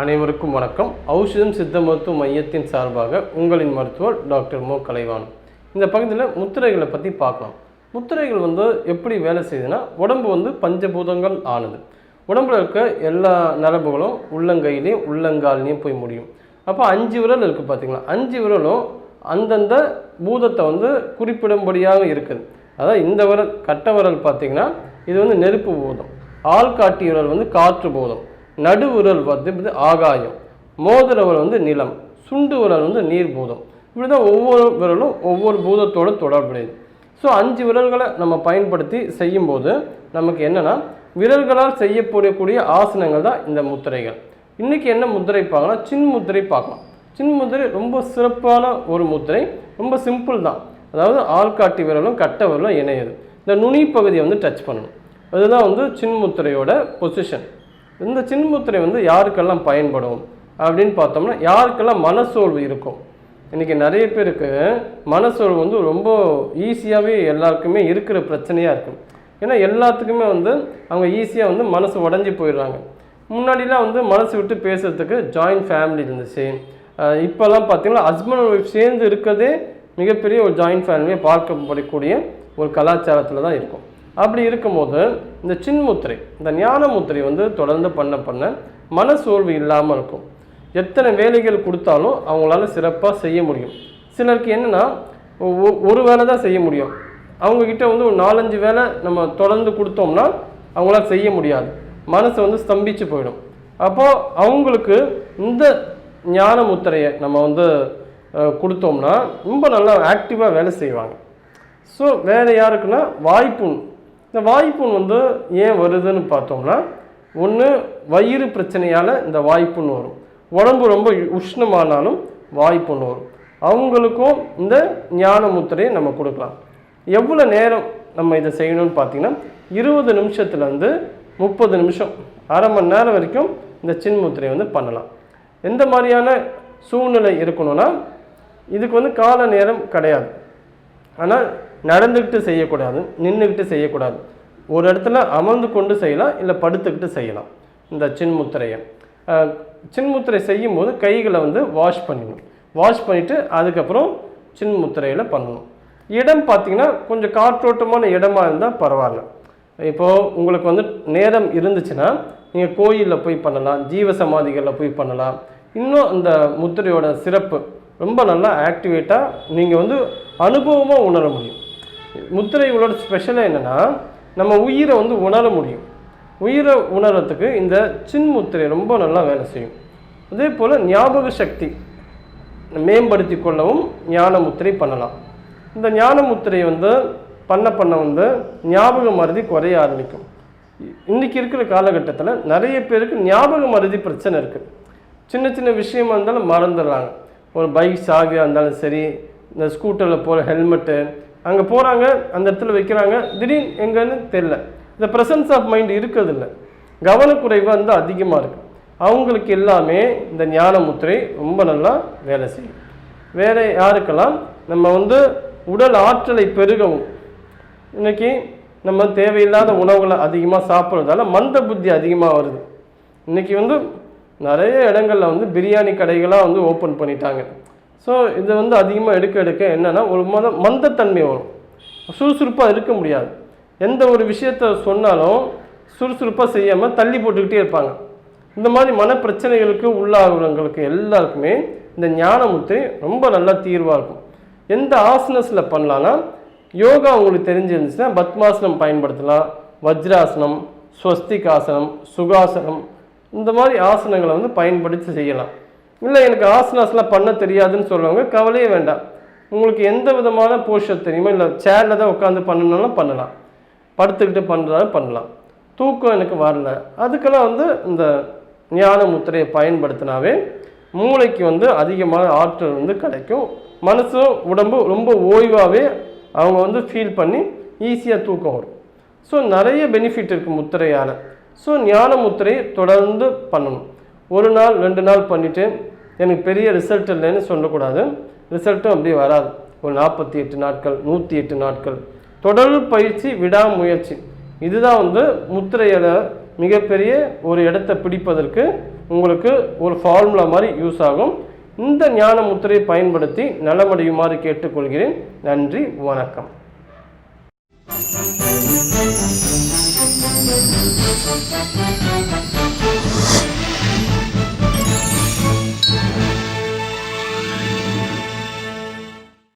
அனைவருக்கும் வணக்கம். ஔஷதம் சித்த மருத்துவ மையத்தின் சார்பாக உங்களின் மருத்துவர் டாக்டர் மோ. கலைவான் இந்த பகுதியில் முத்திரைகளை பற்றி பார்க்கலாம். முத்திரைகள் வந்து எப்படி வேலை செய்யுதுன்னா உடம்பு வந்து பஞ்சபூதங்கள் ஆனது. உடம்புல இருக்க எல்லா நரம்புகளும் உள்ளங்கையிலையும் உள்ளங்கால்லையும் போய் முடியும். அப்போ அஞ்சு விரல் இருக்குது பார்த்திங்களா அஞ்சு விரலும் அந்தந்த பூதத்தை வந்து குறிப்பிடும்படியாக இருக்குது. அதாவது இந்த விரல் கட்ட விரல் பார்த்திங்கன்னா இது வந்து நெருப்பு பூதம். ஆள்காட்டி விரல் வந்து காற்று பூதம். நடு உரல் வந்து ஆகாயம். மோதிர உரல் வந்து நிலம். சுண்டு உரல் வந்து நீர் பூதம் இப்படி தான் ஒவ்வொரு விரலும் ஒவ்வொரு பூதத்தோட தொடர்புடையது. ஸோ அஞ்சு விரல்களை நம்ம பயன்படுத்தி செய்யும்போது நமக்கு என்னென்னா விரல்களால் செய்யப்படக்கூடிய ஆசனங்கள் தான் இந்த முத்திரைகள். இன்றைக்கி என்ன முத்திரை பார்க்கலாம் சின் முத்திரை பார்க்கலாம். சின் முத்திரை ரொம்ப சிறப்பான ஒரு முத்திரை. ரொம்ப சிம்பிள் தான். அதாவது ஆள்காட்டி விரலும் கட்ட விரலும் இணையுது. இந்த நுனி பகுதியை வந்து டச் பண்ணணும். அதுதான் வந்து சின்முத்திரையோட பொசிஷன் இந்த சின்முத்திரை வந்து யாருக்கெல்லாம் பயன்படும் அப்படின்னு பார்த்தோம்னா யாருக்கெல்லாம் மனசோல்வு இருக்கும்? இன்றைக்கி நிறைய பேருக்கு மனசோல்வு வந்து ரொம்ப ஈஸியாகவே எல்லாருக்குமே இருக்கிற பிரச்சனையாக இருக்கும். ஏன்னா எல்லாத்துக்குமே வந்து அவங்க ஈஸியாக வந்து மனசு உடஞ்சி போயிடுறாங்க. முன்னாடிலாம் வந்து மனசு விட்டு பேசுகிறதுக்கு ஜாயிண்ட் ஃபேமிலி இருந்துச்சு. இப்போல்லாம் பார்த்தீங்கன்னா ஹஸ்பண்ட் ஒய்ஃப் சேர்ந்து இருக்கிறதே மிகப்பெரிய ஒரு ஜாயிண்ட் ஃபேமிலியை பார்க்கப்படக்கூடிய ஒரு கலாச்சாரத்தில் தான் இருக்கும். அப்படி இருக்கும்போது இந்த சின்முத்திரை இந்த ஞான முத்திரை வந்து தொடர்ந்து பண்ண பண்ண மனசோர்வு இல்லாமல் இருக்கும். எத்தனை வேலைகள் கொடுத்தாலும் அவங்களால சிறப்பாக செய்ய முடியும். சிலருக்கு என்னென்னா ஒரு வேலை தான் செய்ய முடியும். அவங்கக்கிட்ட வந்து ஒரு நாலஞ்சு வேலை நம்ம தொடர்ந்து கொடுத்தோம்னா அவங்களால செய்ய முடியாது. மனசு வந்து ஸ்தம்பிச்சு போயிடும். அப்போது அவங்களுக்கு இந்த ஞான முத்திரையை நம்ம வந்து கொடுத்தோம்னா ரொம்ப நல்லா ஆக்டிவாக வேலை செய்வாங்க. ஸோ வேறு யாருக்குன்னா வாய்ப்புண் இந்த வாய்ப்புண் வந்து ஏன் வருதுன்னு பார்த்தோம்னா ஒன்று வயிறு பிரச்சனையால் இந்த வாய்ப்புண் வரும். உடம்பு ரொம்ப உஷ்ணமானாலும் வாய்ப்புண் வரும். அவங்களுக்கும் இந்த ஞான முத்திரையை நம்ம கொடுக்கலாம். எவ்வளோ நேரம் நம்ம இதை செய்யணும்னு பார்த்தீங்கன்னா இருபது நிமிஷத்துலேருந்து முப்பது நிமிஷம் அரை மணி நேரம் வரைக்கும் இந்த சின்முத்திரையை வந்து பண்ணலாம். எந்த மாதிரியான சூழ்நிலை இருக்கணும்னா இதுக்கு வந்து கால நேரம் கிடையாது. ஆனால் நடந்துக்கிட்டு செய்யக்கூடாது நின்றுக்கிட்டு செய்யக்கூடாது. ஒரு இடத்துல அமர்ந்து கொண்டு செய்யலாம் இல்லை படுத்துக்கிட்டு செய்யலாம். இந்த சின்முத்திரையை. அஹ், சின்முத்திரை செய்யும்போது கைகளை வந்து வாஷ் பண்ணிடணும் வாஷ் பண்ணிவிட்டு அதுக்கப்புறம் சின்முத்திரையில் பண்ணணும். இடம் பார்த்தீங்கன்னா கொஞ்சம் காற்றோட்டமான இடமா இருந்தால் பரவாயில்ல. இப்போது உங்களுக்கு வந்து நேரம் இருந்துச்சுன்னா நீங்கள் கோயிலில் போய் பண்ணலாம் ஜீவ சமாதிகளில் போய் பண்ணலாம். இன்னும் அந்த முத்திரையோட சிறப்பு ரொம்ப நல்லா ஆக்டிவேட்டாக நீங்கள் வந்து அனுபவமாக உணர முடியும். முத்திரைகளோட ஸ்பெஷலாக என்னென்னா நம்ம உயிரை வந்து உணர முடியும். உயிரை உணர்றதுக்கு இந்த சின் முத்திரை ரொம்ப நல்லா வேலை செய்யும். அதே போல் ஞாபக சக்தி மேம்படுத்தி கொள்ளவும் ஞான முத்திரை பண்ணலாம். இந்த ஞான முத்திரை வந்து பண்ண பண்ண வந்து ஞாபக மருதி குறைய ஆரம்பிக்கும். இன்றைக்கி இருக்கிற காலகட்டத்தில் நிறைய பேருக்கு ஞாபக மருதி பிரச்சனை இருக்குது சின்ன சின்ன விஷயமா இருந்தாலும் மறந்துடுறாங்க. ஒரு பைக் சாவியாக இருந்தாலும் சரி இந்த ஸ்கூட்டரில் போகிற ஹெல்மெட்டு அங்கே போகிறாங்க அந்த இடத்துல வைக்கிறாங்க. திடீர்னு எங்கன்னு தெரில இந்த ப்ரெசன்ஸ் ஆஃப் மைண்ட் இருக்கிறதில்ல. கவனக்குறைவு வந்து அதிகமாக இருக்குது அவங்களுக்கு எல்லாமே இந்த ஞான முத்திரை ரொம்ப நல்லா வேலை செய்யும். வேறு யாருக்கெல்லாம் நம்ம வந்து உடல் ஆற்றலை பெருகவும் இன்றைக்கி நம்ம தேவையில்லாத உணவுகளை அதிகமாக சாப்பிட்றதால மந்த புத்தி அதிகமாக வருது. இன்னைக்கு வந்து நிறைய இடங்களில் வந்து பிரியாணி கடைகளாக வந்து ஓப்பன் பண்ணிட்டாங்க. ஸோ இதை வந்து அதிகமாக எடுக்க எடுக்க என்னென்னா ஒரு மத மந்தத்தன்மை வரும். சுறுசுறுப்பாக இருக்க முடியாது. எந்த ஒரு விஷயத்த சொன்னாலும் சுறுசுறுப்பாக செய்யாமல் தள்ளி போட்டுக்கிட்டே இருப்பாங்க. இந்த மாதிரி மனப்பிரச்சனைகளுக்கு உள்ளாகிறவங்களுக்கு எல்லாருக்குமே இந்த ஞானமுத்து ரொம்ப நல்லா தீர்வாக இருக்கும். எந்த ஆசனஸில் பண்ணலான்னா யோகா உங்களுக்கு தெரிஞ்சிருந்துச்சுன்னா பத்மாசனம் பயன்படுத்தலாம். வஜ்ராசனம் ஸ்வஸ்திகாசனம் சுகாசனம் இந்த மாதிரி ஆசனங்களை வந்து பயன்படுத்தி செய்யலாம். இல்லை எனக்கு ஆசனாஸ்லாம் பண்ண தெரியாதுன்னு சொல்கிறவங்க கவலையே வேண்டாம். உங்களுக்கு எந்த விதமான போஷர் தெரியுமோ? இல்லை சேரில் தான் உட்காந்து பண்ணணும்னாலும் பண்ணலாம். படுத்துக்கிட்டு பண்ணுறாலும் பண்ணலாம். தூக்கம் எனக்கு வரல. அதுக்கெல்லாம் வந்து இந்த ஞான முத்திரையை பயன்படுத்தினாவே மூளைக்கு வந்து அதிகமான ஆற்றல் வந்து கிடைக்கும். மனசும் உடம்பு ரொம்ப ஓய்வாகவே அவங்க வந்து ஃபீல் பண்ணி ஈஸியாக தூக்கம் வரும். ஸோ நிறைய பெனிஃபிட் இருக்குது முத்திரையால். ஸோ ஞான முத்திரை தொடர்ந்து பண்ணணும். ஒரு நாள் ரெண்டு நாள் பண்ணிவிட்டு எனக்கு பெரிய ரிசல்ட் இல்லைன்னு சொல்லக்கூடாது. ரிசல்ட்டும் அப்படி வராது. ஒரு நாற்பத்தி எட்டு நாட்கள் நூற்றி எட்டு நாட்கள். தொடர் பயிற்சி விடாமுயற்சி. இதுதான் வந்து முத்திரையில மிகப்பெரிய ஒரு இடத்தை பிடிப்பதற்கு உங்களுக்கு ஒரு ஃபார்முலா மாதிரி யூஸ் ஆகும். இந்த ஞான முத்திரையை பயன்படுத்தி நலமடையுமாறு கேட்டுக்கொள்கிறேன். நன்றி வணக்கம்.